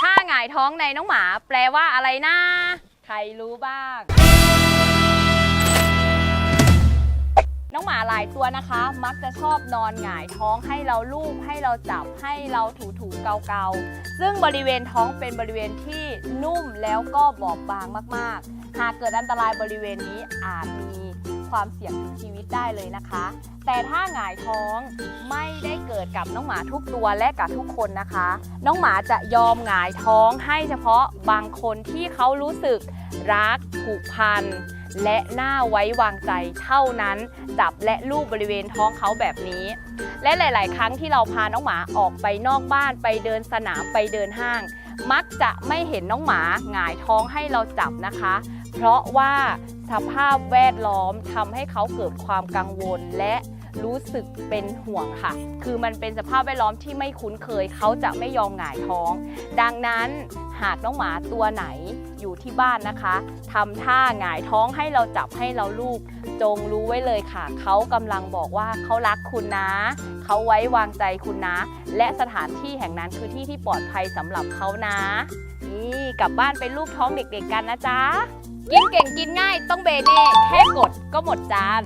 ถ้าหงายท้องในน้องหมา แปลว่าอะไรนะใครรู้บ้าง น้องหมาหลายตัวนะคะ มักจะชอบนอนหงายท้องให้เราลูบให้เราจับให้เราถูถูๆเกาๆซึ่งบริเวณท้องเป็นบริเวณที่นุ่มแล้วก็บอบบางมากๆ หากเกิดอันตรายบริเวณนี้อาจมีความเสี่ยงถึงชีวิตได้เลยนะคะ แต่ถ้าหงายท้องไม่ ด้เกิดกับน้องหมาทุกตัวและกับทุกคนนะคะ น้องหมาจะยอมหงายท้องให้เฉพาะบางคนที่เขารู้สึกรักผูกพันและน่าไว้วางใจเท่านั้น จับและลูบบริเวณท้องเขาแบบนี้ และหลาย ๆ ครั้งที่เราพาน้องหมาออกไปนอกบ้านไปเดินสนามไปเดินห้าง มักจะไม่เห็นน้องหมาหงายท้องให้เราจับนะคะ เพราะว่าสภาพแวดล้อมทำให้เขาเกิดความกังวลและรู้สึกเป็นห่วงค่ะ คือมันเป็นสภาพแวดล้อมที่ไม่คุ้นเคย เขาจะไม่ยอมหงายท้อง ดังนั้นหากน้องหมาตัวไหนอยู่ที่บ้านนะคะทำท่าหงายท้องให้เราจับให้เราลูบจงรู้ไว้เลยค่ะ เขากำลังบอกว่าเขารักคุณนะ เขาไว้วางใจคุณนะ และสถานที่แห่งนั้นคือที่ที่ปลอดภัยสำหรับเขานะ นี่กลับบ้านไปลูบท้องเด็กๆกันนะจ๊ะ กินเก่งกินง่ายต้องเบเน่แค่กดก็หมดจาน